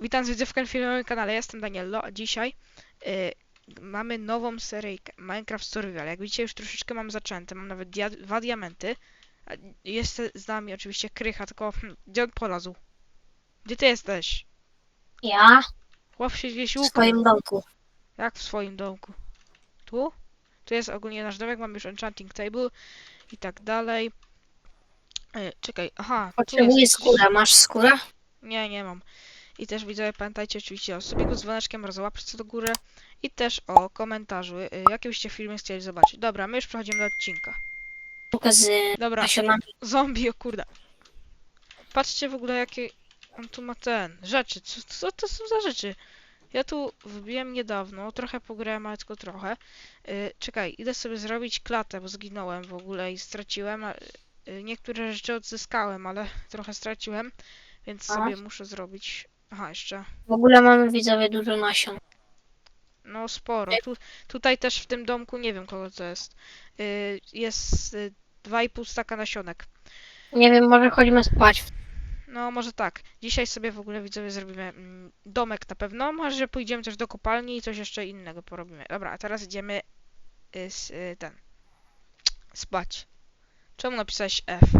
Witam z widzów w moim kanale, jestem Daniello, a dzisiaj y, mamy nową seryjkę Minecraft Survival. Jak widzicie już troszeczkę mam zaczęte, mam nawet dia dwa diamenty. Jest z nami oczywiście Krycha, tylko hmm, gdzie on polazł? Gdzie ty jesteś? Ja Chłop się gdzieś w ukrył. swoim domku. Jak w swoim domku? Tu? Tu jest ogólnie nasz domek, mamy już enchanting table i tak dalej. Y, czekaj, aha, Potrzebuję skórę. Masz skórę? Nie, nie mam. I też widzowie, pamiętajcie oczywiście o sobie z dzwoneczkiem oraz łapce do góry i też o komentarzu, y, jakie byście filmy chcieli zobaczyć. Dobra, my już przechodzimy do odcinka. Z Dobra, nasionami. zombie, o kurde. Patrzcie w ogóle jakie on tu ma ten, rzeczy, co, co to są za rzeczy? Ja tu wbiłem niedawno, trochę pograłem, ale tylko trochę. Y, czekaj, idę sobie zrobić klatę, bo zginąłem w ogóle i straciłem. a, y, niektóre rzeczy odzyskałem, ale trochę straciłem, więc A? sobie muszę zrobić... Aha, jeszcze W ogóle mamy widzowie dużo nasion. No sporo. Tu, tutaj też w tym domku nie wiem kogo to jest. Y, jest y, 2,5 staka nasionek. Nie wiem, może chodźmy spać. No może tak. Dzisiaj sobie w ogóle widzowie zrobimy mm, domek na pewno. Może pójdziemy też do kopalni i coś jeszcze innego porobimy. Dobra, a teraz idziemy y, s, y, ten spać. Czemu napisałeś F?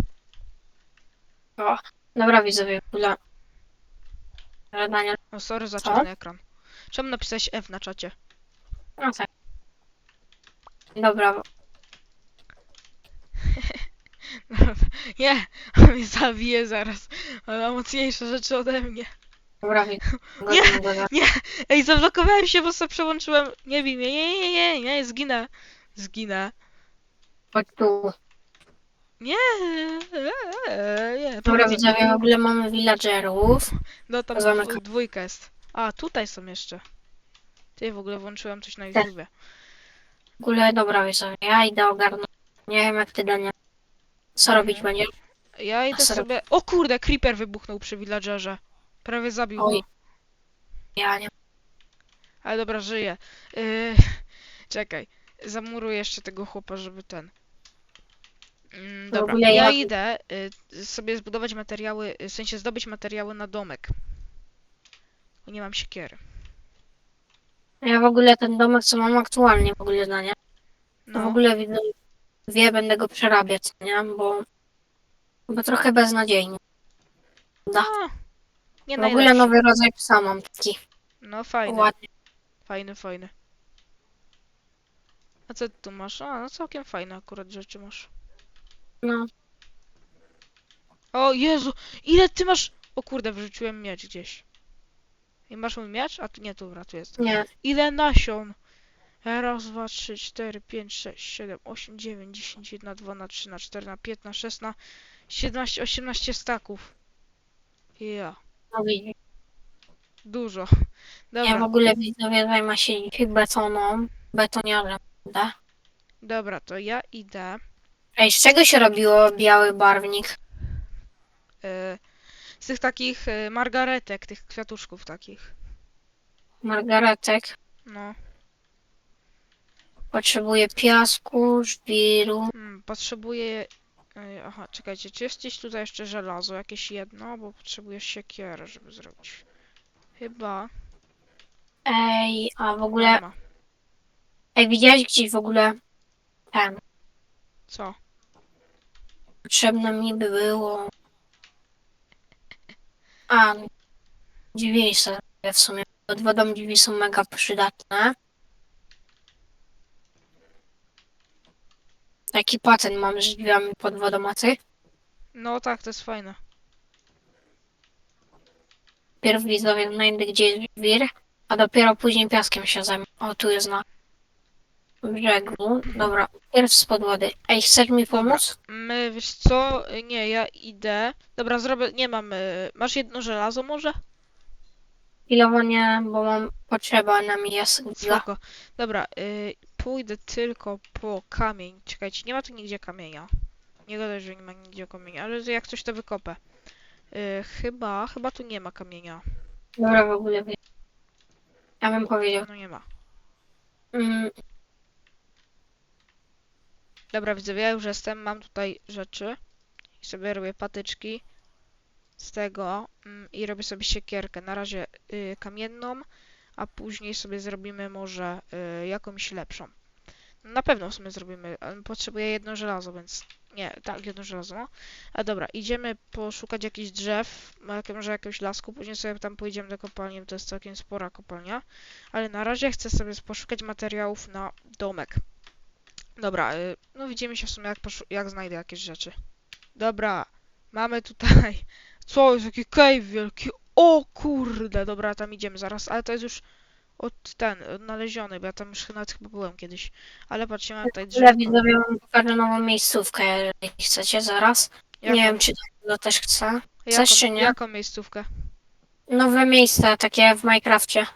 Dobra widzowie, w ogóle. Daniel, No sorry za Co? czarny ekran. Czemu napisałeś F na czacie? no tak. Dobra, Nie, on mnie zabije zaraz. On ma mocniejsze rzeczy ode mnie. dobra widzowie. Nie. Dobra. Ej, zablokowałem się, bo sobie przełączyłem. Nie bij mnie, nie, nie, nie, nie, zginę. Zginę. Chodź tu. Nie, nie, nie. Dobra widzowie, w ogóle mamy villagerów. No tam zamykam. dwójka jest. A, tutaj są jeszcze. Ty w ogóle włączyłem coś na Tak. YouTubie. W ogóle, dobra widzowie, ja idę ogarnąć. Nie wiem jak ty Daniel. Co robić będziesz? Ja idę sorry. sobie... O kurde, creeper wybuchnął przy villagerze. Prawie zabił Oj. go. Ja nie. Ale dobra, żyje. Yy, czekaj. Zamuruję jeszcze tego chłopa, żeby ten... Mm, dobra, ogóle ja ja- idę y, sobie zbudować materiały, y, w sensie zdobyć materiały na domek. Bo nie mam siekiery. Ja w ogóle ten domek, co mam aktualnie w ogóle Daniel. To w No, ogóle widzę, wie, będę go przerabiać, nie? Bo, bo trochę beznadziejnie. Da. no nie W ogóle nowy rodzaj psa mam taki No fajny, ładny. fajny, fajny. A co ty tu masz? A, no całkiem fajne akurat rzeczy masz. No, O Jezu, ile ty masz... O kurde, wyrzuciłem miecz gdzieś. I masz mój miecz? A tu nie, dobra, tu jest. nie. Ile nasion? Raz, dwa, trzy, cztery, pięć, sześć, siedem, osiem, dziewięć, dziesięć, jedna, dwa, na trzy, na cztery, na pięć, na sześć, na siedemnaście, osiemnaście staków. Ja, No widzisz. dużo. Ja w Dobra, ogóle widzowie zajmę się dzisiaj betoną, betoniarzem, da? dobra, to ja idę. Ej, z czego się robiło biały barwnik? y, z tych takich y, margaretek, tych kwiatuszków takich. Margaretek. No, Potrzebuję piasku, żwiru. hmm, potrzebuję... y, Aha, czekajcie, czy jest gdzieś tutaj jeszcze żelazo? Jakieś jedno? Bo potrzebuję siekierę, żeby zrobić. Chyba. Ej, a w Nie ogóle... ma. Ej, widziałeś gdzieś w ogóle ten? Co? Potrzebne mi by było... A, drzwi sobie w sumie. Pod wodą drzwi są mega przydatne. Taki patent mam z drzwiami pod wodą, a ty? No tak, to jest fajne. Pierw widzowie znajdę gdzie jest wir, a dopiero później piaskiem się zajmę. O, tu jest na brzegu. Dobra, pierw spod wody. Ej, chcesz mi pomóc? My, wiesz co? Nie, ja idę. Dobra, zrobię. Nie mam. y, Masz jedno żelazo może? Chwilowo nie, bo mam potrzeba na mi. Spoko. Dobra, y, pójdę tylko po kamień. Czekajcie, nie ma tu nigdzie kamienia. Nie gadaj, że nie ma nigdzie kamienia, ale jak coś to wykopę. Y, chyba, chyba tu nie ma kamienia. Dobra, w ogóle wie. Ja bym powiedział. No nie ma. Mm, Dobra, widzę, ja już jestem, mam tutaj rzeczy. I sobie robię patyczki. z tego mm, i robię sobie siekierkę. Na razie y, kamienną, a później sobie zrobimy może y, jakąś lepszą. Na pewno w sumie zrobimy, potrzebuję jedno żelazo, więc nie, tak, jedno żelazo. A dobra, idziemy poszukać jakichś drzew, może jakiegoś lasku, później sobie tam pójdziemy do kopalni, bo to jest całkiem spora kopalnia. Ale na razie chcę sobie poszukać materiałów na domek. Dobra, y, no widzimy się w sumie jak, jak znajdę jakieś rzeczy. Dobra, mamy tutaj. Co jest jaki cave wielki? O kurde, dobra, tam idziemy zaraz, ale to jest już od ten, odnaleziony, bo ja tam już nawet chyba byłem kiedyś. Ale patrzcie, mam tutaj drzewko. widzowie wam pokażę nową miejscówkę, jeżeli chcecie zaraz. Jaką, Nie wiem, czy to też chce. jaką, czy nie? jaką miejscówkę? Nowe miejsca, takie w Minecrafcie.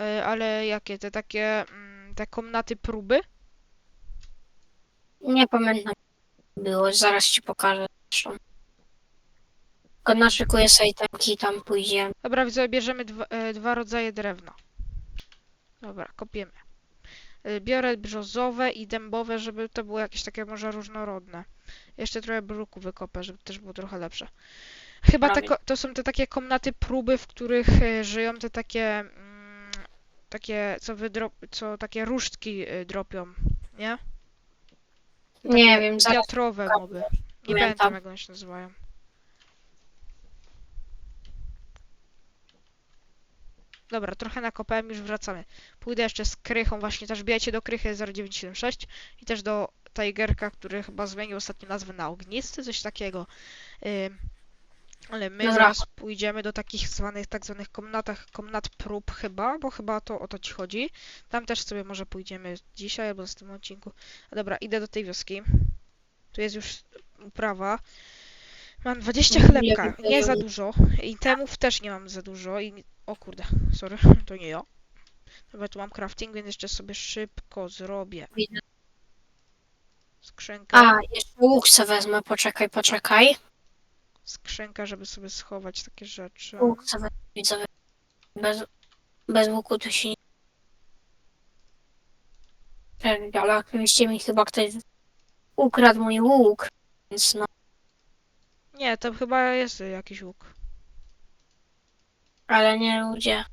Y, ale jakie? Te takie, mm, te komnaty próby? Nie pamiętam. Było, zaraz ci pokażę. Zresztą. Tylko naszykuję sobie temki i tam pójdziemy. Dobra, widzowie, bierzemy dwa, e, dwa rodzaje drewna. Dobra, kopiemy. E, Biorę brzozowe i dębowe, żeby to było jakieś takie może różnorodne. Jeszcze trochę bruku wykopę, żeby też było trochę lepsze. Chyba te, Prawie. ko- to są te takie komnaty próby, w których e, żyją te takie, mm, takie, co wydrop, co takie różdżki e, dropią, nie? Nie wiem, zaraz Wiatrowe moby. Nie Pamiętam. pamiętam jak one się nazywają. Dobra, trochę nakopałem, już wracamy. Pójdę jeszcze z krychą, właśnie też bijajcie do krychy 0976 i też do Tigerka, który chyba zmienił ostatnio nazwę na ognisty, coś takiego. Ym, ale my Dobra. zaraz pójdziemy do takich zwanych, tak zwanych komnatach, komnat prób chyba, bo chyba to o to ci chodzi. Tam też sobie może pójdziemy dzisiaj albo w tym odcinku. A dobra, idę do tej wioski. Tu jest już uprawa. Mam 20 Nie chlebka, nie za dużo. I temów też nie mam za dużo. I... O kurde, sorry, to nie ja. Dobra, tu mam crafting, więc jeszcze sobie szybko zrobię skrzynkę. A, jeszcze łuk se wezmę, poczekaj, poczekaj. Skrzynkę, żeby sobie schować takie rzeczy. Łuk widzowie. Bez, bez łuku to się nie... Czekaj, Ale oczywiście mi chyba ktoś ukradł mój łuk, więc no, Nie, to chyba jest jakiś łuk. ale nie ludzie.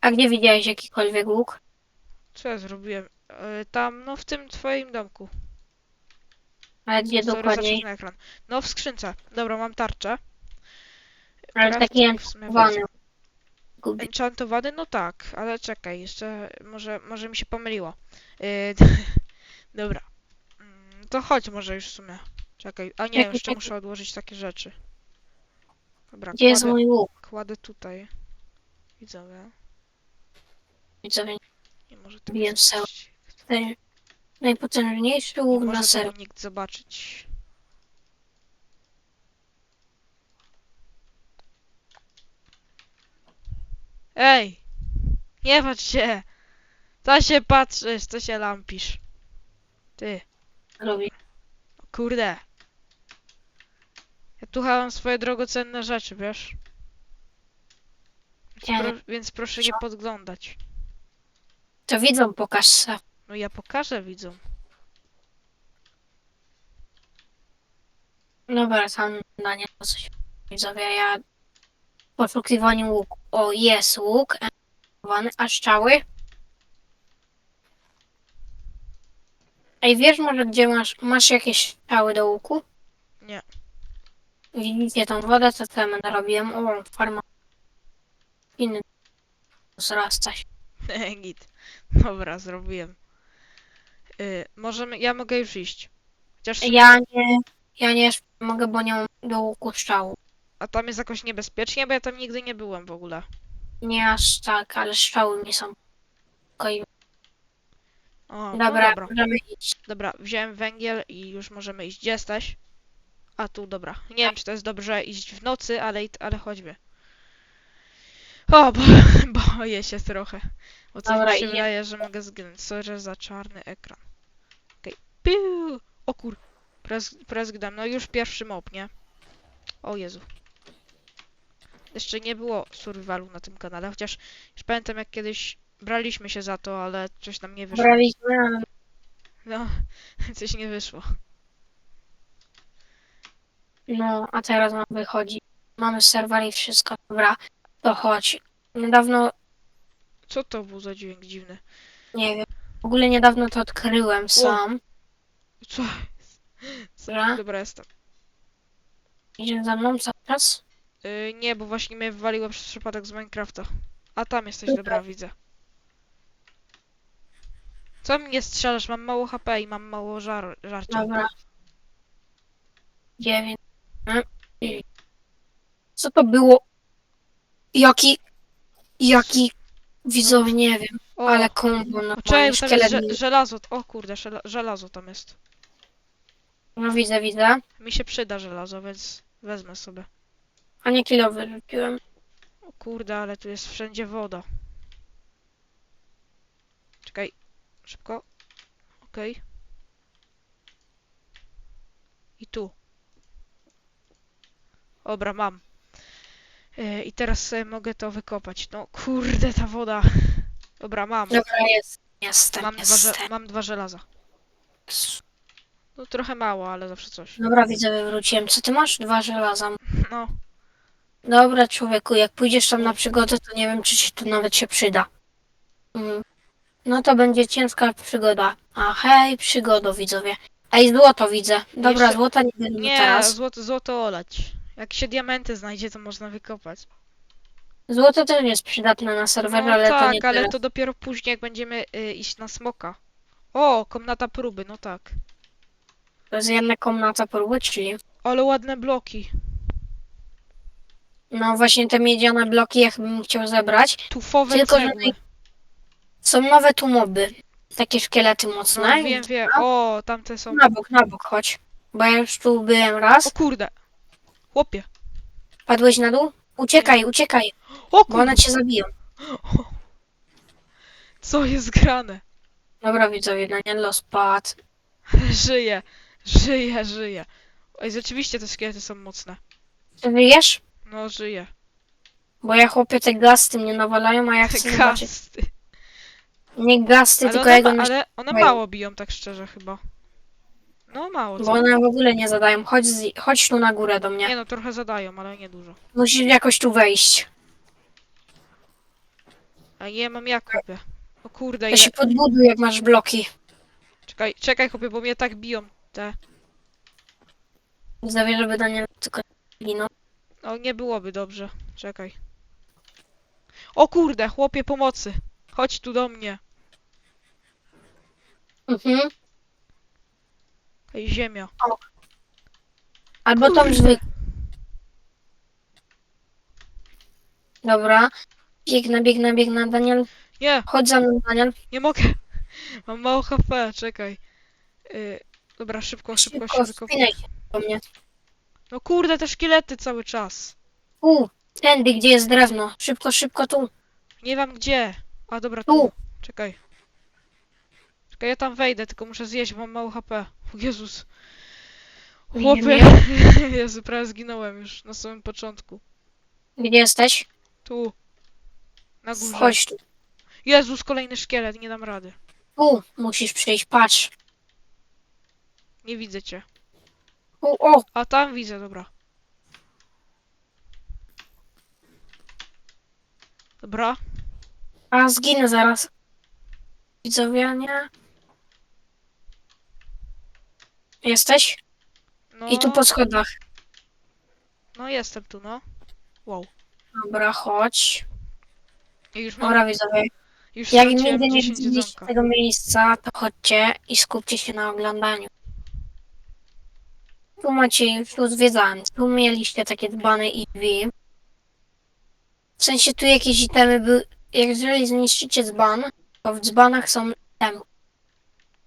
A gdzie widziałeś jakikolwiek łuk? Co ja zrobiłem? E, Tam, no w tym twoim domku. Ale gdzie Sorry, zacisnę ekran. No w skrzynce. Dobra, mam tarczę. Ale taki Crafting w sumie enchantowany. Gubi. Enchantowany? No tak, ale czekaj, jeszcze może, może mi się pomyliło. Yy, dobra. Mm, To chodź może już w sumie. Czekaj, a nie, Czekaj, jeszcze czekaj. muszę odłożyć takie rzeczy. Dobra, Gdzie jest kładę, mój łuk? kładę tutaj. Widzowie. Widzowie, Nie może ten najpotężniejszy Nie łuk na może ser. nikt zobaczyć. Ej! Nie patrz się! Co się patrzysz? Co się lampisz? Ty, robi. kurde. Ja tu mam swoje drogocenne rzeczy, wiesz? Więc, Ja pro, więc proszę nie podglądać. To widzą, pokaż se. No ja pokażę widzom. Dobra, tam na nie coś widzowie, ja w poszukiwaniu łuku. O, jest łuk, a strzały? Ej, wiesz może gdzie masz, masz jakieś strzały do łuku? Nie. Widzicie tą wodę, co tam narobiłem? O, farma. Inny. Zrasta się. Git. Dobra, zrobiłem. Y, możemy, ja mogę już iść. Chociaż Ja nie, ja nie mogę, bo nie mam do łuku strzału. A tam jest jakoś niebezpiecznie, bo ja tam nigdy nie byłem w ogóle. Nie aż tak, ale strzały mi są. Okej, O, no dobra, dobra. możemy iść. Dobra, wziąłem węgiel i już możemy iść. Gdzie jesteś? A tu, dobra. Nie wiem, czy to jest dobrze iść w nocy, ale, i- ale chodźmy. O, bo, boję się trochę. Bo coś Dobra, mi się idziemy. wydaje, że mogę zginąć. Sorry za czarny ekran. Piu! O kur... Prez, prezgdam. No już pierwszy mob, nie? O Jezu. Jeszcze nie było survivalu na tym kanale, chociaż już pamiętam jak kiedyś braliśmy się za to, ale coś nam nie wyszło. Braliśmy, ale No, coś nie wyszło. No, a teraz nam wychodzi. Mamy serwer i wszystko. Dobra, to chodź. Niedawno, Co to był za dźwięk dziwny? nie wiem, w ogóle niedawno to odkryłem sam. Co? Co? Dobra. Dobra, jestem. Idziesz za mną czas? Yy, nie, bo właśnie mnie wywaliło przez przypadek z Minecrafta. A tam jesteś, Dobra. widzę. Co mnie strzelasz? Mam mało HP i mam mało żar żarcia. Dobra. Dziewięć. Co to było? Jaki... Jaki... Widzowie, nie wiem, O, ale kombo o, normalnie, czekaj, tam szkielet. jest żel żelazo. O kurde, żela żelazo tam jest. No widzę, widzę. Mi się przyda żelazo, więc wezmę sobie. A nie kilo wyrzuciłem. O kurde, ale tu jest wszędzie woda. Czekaj, szybko. Okej. I tu. Dobra, mam. Yy, I teraz sobie mogę to wykopać. No kurde, ta woda. Dobra, mam. Dobra, jest. Jestem, Mam dwa, żel jestem. mam dwa żelaza. No trochę mało, ale zawsze coś. Dobra, widzę, wywróciłem. Co ty masz? Dwa żelaza. No, Dobra, człowieku, jak pójdziesz tam na przygodę, to nie wiem, czy ci tu nawet się przyda. Mm. No to będzie ciężka przygoda. A hej, przygodo, widzowie. Ej, złoto widzę. Dobra, Jeszcze- złota nie będę nie, teraz. złoto, złoto olać. Jak się diamenty znajdzie, to można wykopać. Złoto też jest przydatne na serwerze, No ale to tak, nie ale teraz. to dopiero później, jak będziemy y, iść na smoka. O, komnata próby, no tak. To jest jedna komnata próby, czyli... Ale ładne bloki. No właśnie te miedziane bloki, jak bym chciał zebrać. Tufowe Tylko, że cegły. Są nowe tu moby. Takie szkielety No, mocne. wiem, wiem. O, tamte są. Na bok, na bok, chodź. Bo ja już tu byłem raz. O kurde. Chłopie. Padłeś na dół? Uciekaj, uciekaj, O bo kurde. one cię zabiją. Co jest grane? Dobra, widzowie, Danielo spadł. Żyje. Żyje, żyje. Ej, rzeczywiście te szkielety są mocne. Ty wyjesz? No, żyje. Bo ja chłopie te gasty mnie nawalają, a ja chcę zobaczyć. gasty. Nie gasty, Ale tylko one, jego ma, ale one mało biją, tak szczerze chyba. No mało, bo one w ogóle nie zadają. Chodź, z... Chodź tu na górę do mnie. Nie no, trochę zadają, ale nie dużo. Musisz jakoś tu wejść. A nie mam jak, chłopie. O kurde, To ile... się podbuduj, jak masz bloki. Czekaj, czekaj, chłopie, bo mnie tak biją te... Widzowie, żeby Daniel tylko nie ginął. O, nie byłoby dobrze. Czekaj. O kurde, chłopie pomocy. Chodź tu do mnie. Mhm. Ej, ziemia. Albo tam Kurde. zwykle. Dobra. Biegnę, biegnę, biegnę, Daniel. Nie, Chodź za mną, Daniel. nie mogę. Mam mało HP, czekaj. Y, dobra, szybko, szybko, Szybko, szybko. wspinaj się do mnie. No kurde, te szkielety cały czas. Tu, tędy, gdzie jest drewno. Szybko, szybko tu. Nie wiem gdzie. A dobra, Tu. tu. Czekaj. Czekaj, ja tam wejdę, tylko muszę zjeść, bo mam mało HP. O Jezus. Nie Chłopie. Jezu, prawie zginąłem już na samym początku. Gdzie jesteś? Tu. Na górze. Chodź tu. Jezus, kolejny szkielet, nie dam rady. Tu musisz przyjść, patrz. Nie widzę cię. Tu, o, A tam widzę, dobra. Dobra. a zginę zaraz. Widzowie, nie? Jesteś? No, I tu po schodach. no jestem tu, no. Wow. Dobra, chodź. I już mam, Dobra, widzowie. już Jak nigdy nie 10 widzieliście tego miejsca, to chodźcie i skupcie się na oglądaniu. Tu macie, już tu zwiedzałem. Tu mieliście takie dzbany EV. W sensie tu jakieś itemy były. Jeżeli zniszczycie dzban, to w dzbanach są itemy.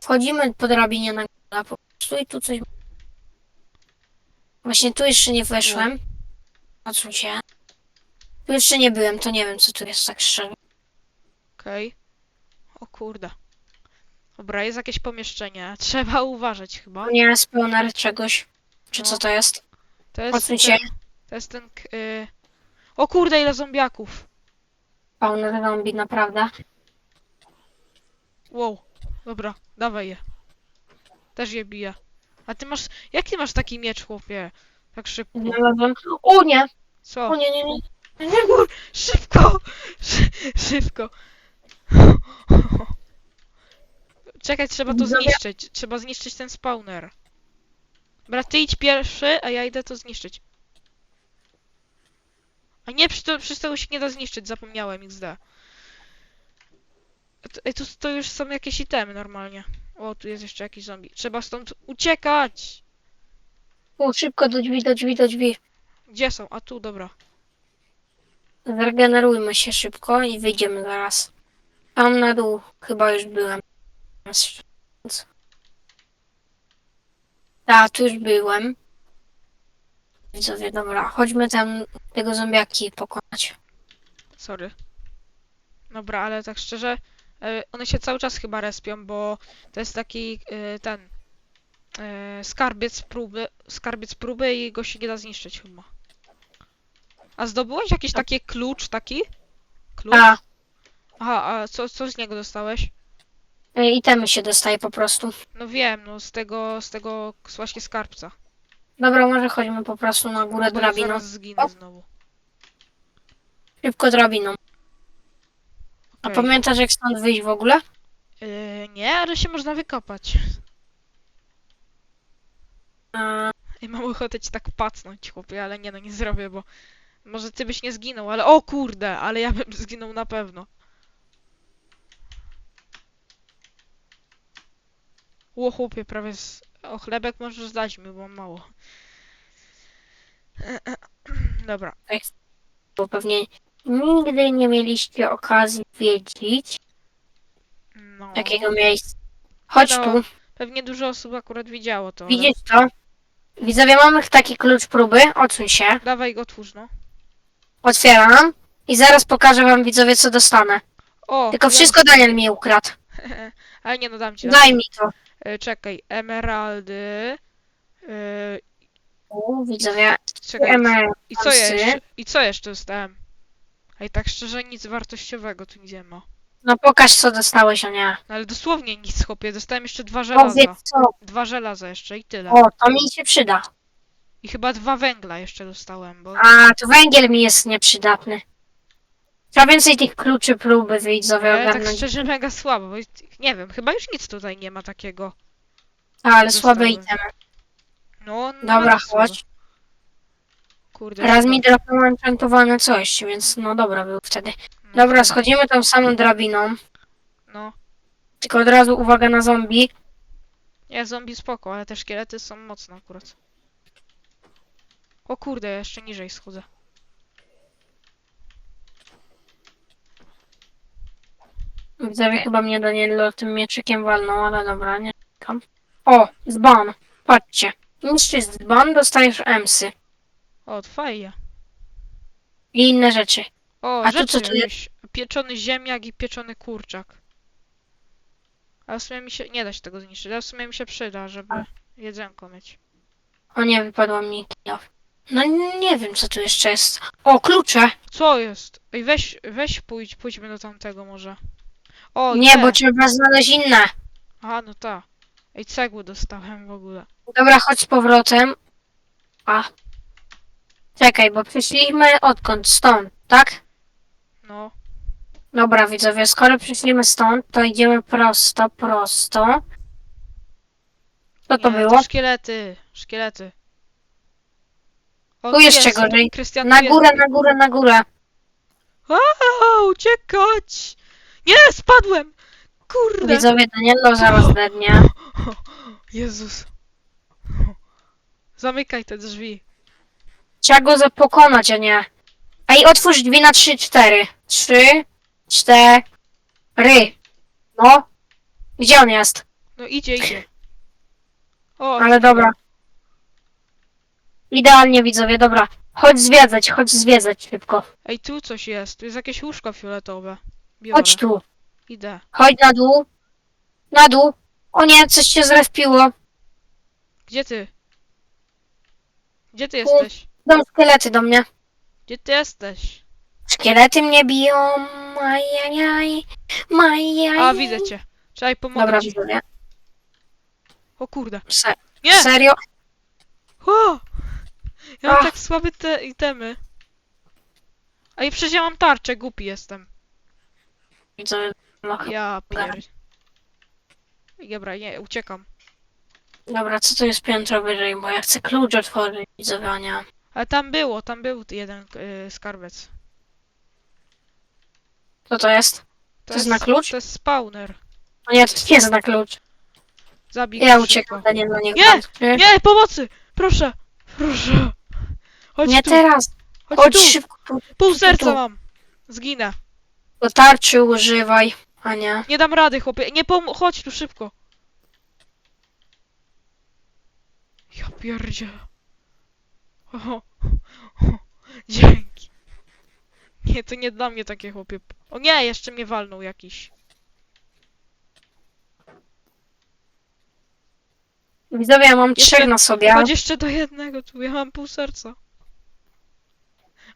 Wchodzimy po drabinie na górę po prostu i tu coś... Właśnie tu jeszcze nie weszłem. Odsuń się. Tu jeszcze nie byłem, to nie wiem co tu jest tak szczerze. Okej. O kurde. Dobra, jest jakieś pomieszczenie. Trzeba uważać chyba. Nie, spawner czegoś. Czy No. co to jest? To jest ten, to jest ten, k- y... O kurde, ile zombiaków. Spawner zombie, naprawdę. Wow. Dobra, dawaj je. Też je biję. A ty masz, jaki masz taki miecz, chłopie? Tak szybko. Znalazłem. O nie! Co? O nie, nie, nie. Szybko! Szy szybko! Czekaj, trzeba to zniszczyć. Trzeba zniszczyć ten spawner. Dobra, ty idź pierwszy, a ja idę to zniszczyć. A nie, przy, to, przy tego się nie da zniszczyć, zapomniałem XD. Ej, tu, to już są jakieś itemy normalnie. O, tu jest jeszcze jakiś zombie. Trzeba stąd uciekać! O, szybko do drzwi, do drzwi, do drzwi. Gdzie są? A tu, dobra. Zregenerujmy się szybko i wyjdziemy zaraz. Tam na dół chyba już byłem. Tak, tu już byłem. Widzowie, dobra, chodźmy tam tego zombiaki pokonać. Sorry. Dobra, ale tak szczerze, e, one się cały czas chyba respią, bo to jest taki e, ten e, skarbiec próby, skarbiec próby i go się nie da zniszczyć chyba. A zdobyłeś jakiś taki klucz taki? Klucz? A, Aha, a co, co z niego dostałeś? Y, itemy się dostaje po prostu. No wiem, no z tego, z tego właśnie skarbca. Dobra, może chodźmy po prostu na górę Bo ja drabiną. zaraz zginę O. znowu. Szybko drabiną. A Okej. pamiętasz jak stąd wyjść w ogóle? E, nie, ale się można wykopać. A, I mam ochotę ci tak pacnąć, chłopie, ale nie no, nie zrobię, bo może ty byś nie zginął, ale o kurde, ale ja bym zginął na pewno. Ło chłopie, prawie z... O, chlebek możesz dać mi, bo mało. Dobra, bo pewnie nigdy nie mieliście okazji wiedzieć no. takiego miejsca. Chodź No, tu. Pewnie dużo osób akurat widziało to, ale... Widzisz to? Widzowie, mamy taki klucz próby. Odsuń się. Dawaj go otwórz, no. Otwieram. I zaraz pokażę wam, widzowie, co dostanę. O! Tylko ja- wszystko Daniel mi ukradł. ale nie, no dam ci. Daj mi to. E, czekaj, emeraldy... E, U, widzowie. czekaj, Emerald. I co jeszcze? I co jeszcze dostałem? Ej, tak szczerze nic wartościowego tu nie ma. No pokaż, co dostałeś, a nie. No ale dosłownie nic, chłopie. Dostałem jeszcze dwa żelaza. Powiedz co. Dwa żelaza jeszcze i tyle. O, to mi się przyda. I chyba dwa węgla jeszcze dostałem, bo... A, to węgiel mi jest nieprzydatny. Trzeba więcej tych kluczy próby, widzowie, Ja tak ogarnąć. szczerze mega słabo, bo nie wiem, chyba już nic tutaj nie ma takiego. A, ale słabe dostałem. itemy. No, no Dobra, słabo. chodź. Kurde. Raz dobra. mi dropnął enchantowane coś, więc no dobra był wtedy. No, Dobra, schodzimy tą samą drabiną. No. Tylko od razu uwaga na zombie. Nie, zombie spoko, ale te szkielety są mocne akurat. O kurde, ja jeszcze niżej schodzę. Widzowie chyba mnie Daniel tym mieczykiem walnął, ale dobra, nie czekam. O, dzban. Patrzcie. Niszczysz dzban, dostajesz emsy. O, fajnie. I inne rzeczy. O, A rzeczy co tu jakieś. Pieczony ziemniak i pieczony kurczak. Ale w sumie mi się... Nie da się tego zniszczyć, ale w sumie mi się przyda, żeby jedzenko mieć. O nie, wypadła mi kija. No nie wiem, co tu jeszcze jest. O, klucze. Co jest? Ej, weź, weź pójdź, pójdźmy do tamtego może. O, Nie, bo trzeba znaleźć inne. Aha, no ta. Ej, cegły dostałem w ogóle. Dobra, chodź z powrotem. A. Czekaj, bo przyszliśmy odkąd? Stąd, tak? No. Dobra, widzowie, skoro przyszliśmy stąd, to idziemy prosto, prosto. Co to nie, było? Szkielety, szkielety. O, Tu jeszcze gorzej. Krystian, Na tu jest. górę, na górę, na górę. A, uciekać! Nie, spadłem! Kurde! Widzowie, Danielo zaraz dednie. Jezus. Zamykaj te drzwi. Trzeba go za- pokonać, a nie. Ej, otwórz drzwi na 3, 4. 3, 4. No. Gdzie on jest? No idzie, idzie. O, Ale dobra. Idealnie, widzowie, dobra. Chodź zwiedzać, chodź zwiedzać szybko. Ej, tu coś jest. Tu jest jakieś łóżko fioletowe. Biorę. Chodź tu. Idę. Chodź na dół. Na dół. O nie, coś się zrespiło. Gdzie ty? Gdzie ty jesteś? Idą szkielety do mnie. Gdzie ty jesteś? Szkielety mnie biją. Majajaj. Majajaj. A, widzę cię. Czekaj, pomogę Dobra, ci. widzowie. O kurde. Se Nie! serio? O! Ja mam Ach. tak słabe te itemy. A i przecież ja mam tarczę, głupi jestem. Widzowie, no. Ja pier... Dobra, nie, uciekam. Dobra, co to jest piętro wyżej, bo ja chcę klucz otworzyć, widzowie, a nie. Ale tam było, tam był jeden y, skarbiec. Co to jest? To jest na klucz? To jest spawner. No nie, to nie jest na klucz. Zabij Ja go uciekam, szybko. Daniel, no niech Nie! pan- Nie, pomocy! Proszę! Proszę! Chodź Nie tu, teraz! chodź, Chodź tu! szybko, Pół serca tu. mam! Zginę. Do tarczy używaj, a nie. Nie dam rady, chłopie. Nie pom... Chodź tu szybko. Ja pierdzie. O, o, dzięki. Nie, to nie dla mnie takie chłopie. O nie, jeszcze mnie walnął jakiś. Widzowie, ja mam Jeszcze- trzech na sobie. Chodź jeszcze do jednego, tu ja mam pół serca.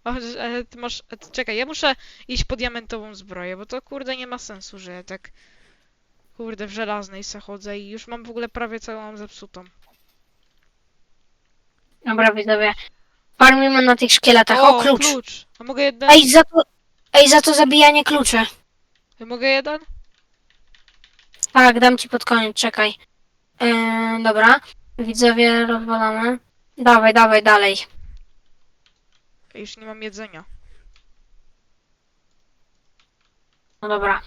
A, ale ty masz... e, Czekaj, ja muszę iść po diamentową zbroję, bo to kurde nie ma sensu, że ja tak... Kurde, w żelaznej se chodzę i już mam w ogóle prawie całą zepsutą. Dobra, widzowie. Farmimy na tych szkieletach. O, klucz. klucz! A mogę jeden? Ej, za to, ej, za to zabijanie kluczy. Mogę jeden? Tak, dam ci pod koniec, czekaj. Yy, dobra. Widzowie, rozwalamy. Dawaj, dawaj, dalej. Ja Już nie mam jedzenia. No dobra.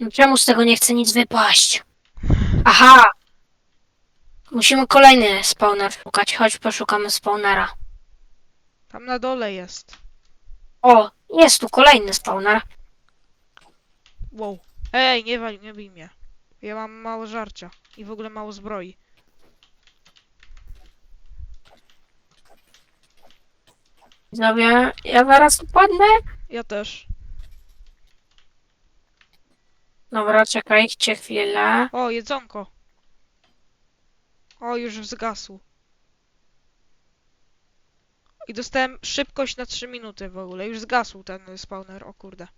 No czemu z tego nie chce nic wypaść? Aha! Musimy kolejny spawner szukać. Chodź, poszukamy spawnera. Tam na dole jest. O, jest tu kolejny spawner. Wow. Ej, nie wal, nie bij mnie. Ja mam mało żarcia i w ogóle mało zbroi. Widzowie, ja zaraz upadnę. Ja też. Dobra, czekajcie chwilę. O, jedzonko. O, już zgasł. I dostałem szybkość na 3 minuty w ogóle. Już zgasł ten spawner, o kurde.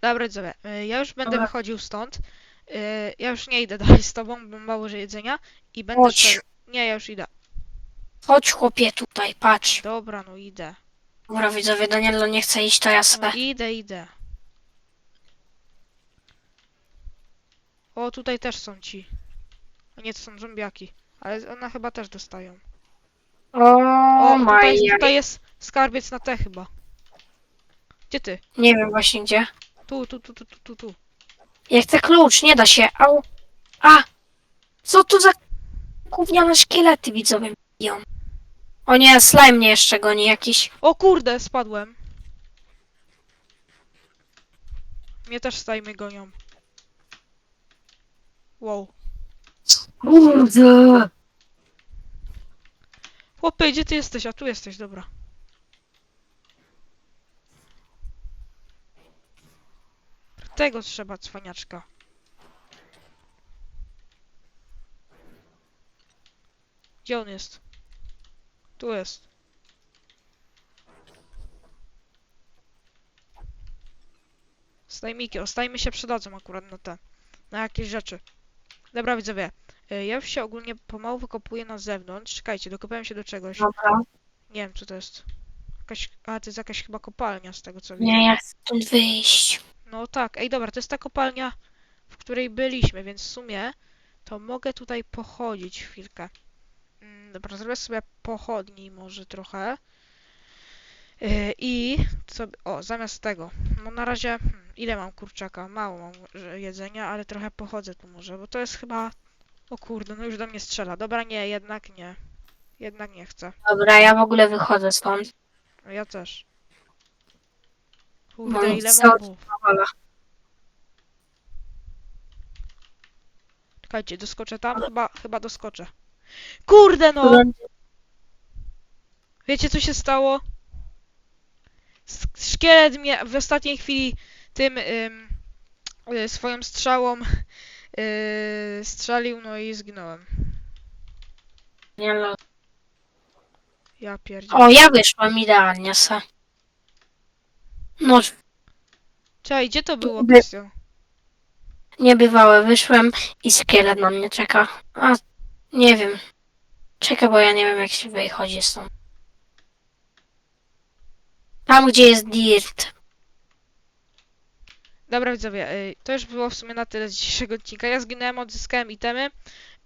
Dobra, widzowie, y, ja już będę Dobra. wychodził stąd. Y, Ja już nie idę dalej z tobą, bo mam mało że jedzenia. I będę... Chodź. Nie, ja już idę. Chodź chłopie tutaj, patrz. Dobra, no idę. Dobra, widzowie, Danielo nie chce iść, to ja No, sobie. idę, idę. O, tutaj też są ci. A nie, to są zombiaki. Ale one chyba też dostają. O, O, tutaj, Maja. tutaj jest skarbiec na te chyba. Gdzie ty? Nie wiem właśnie gdzie. Tu, tu, tu, tu, tu, tu, tu. Ja chcę klucz, nie da się. Au. A! Co tu za gówniane szkielety widzowie biją? O nie, slime mnie jeszcze goni jakiś. O kurde, spadłem. Mnie też stajmy gonią. Wow. Kurde. Chłopie, gdzie ty jesteś? A tu jesteś, dobra. Tego trzeba, cwaniaczka. Gdzie on jest? Tu jest. Stajmiki, o stajmy się przydadzą akurat na te, na jakieś rzeczy. Dobra widzowie, y, ja już się ogólnie pomału wykopuję na zewnątrz. Czekajcie, dokopałem się do czegoś. Dobra. Nie wiem co to jest. Jakaś, a to jest jakaś chyba kopalnia z tego co widzę. Nie, ja chcę stąd wyjść. No tak, ej dobra, to jest ta kopalnia, w której byliśmy, więc w sumie to mogę tutaj pochodzić chwilkę. Dobra, zrobię sobie pochodni może trochę. Yy, I co, o, zamiast tego, no na razie, hmm, ile mam kurczaka? Mało mam jedzenia, ale trochę pochodzę tu może, bo to jest chyba, o kurde, no już do mnie strzela. Dobra, nie, jednak nie. Jednak nie chcę. Dobra, ja w ogóle wychodzę stąd. No Ja też. No Kurde, i ile co? mobów. Dobra. Czekajcie, doskoczę tam? Chyba, chyba doskoczę. Kurde no! Wiecie co się stało? Szkielet mnie w ostatniej chwili tym ym, y, swoją strzałą y, strzelił, no i zginąłem. Nie, no. Ja pierdzielę. O, ja wyszłam idealnie se. No, Czekaj, gdzie to było, By- Krystian? niebywałe, wyszłem i szkielet na mnie czeka. A, nie wiem. Czekaj, bo ja nie wiem jak się wychodzi stąd. Tam, gdzie jest dirt. Dobra widzowie, y, to już było w sumie na tyle z dzisiejszego odcinka. Ja zginąłem, odzyskałem itemy.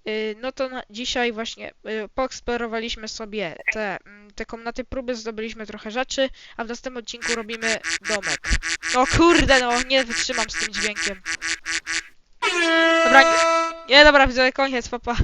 Y, No to na dzisiaj właśnie y, poeksplorowaliśmy sobie te, mm, te komnaty próby, zdobyliśmy trochę rzeczy, a w następnym odcinku robimy domek. No kurde, no nie wytrzymam z tym dźwiękiem. Dobra, nie, nie dobra widzowie, koniec, papa.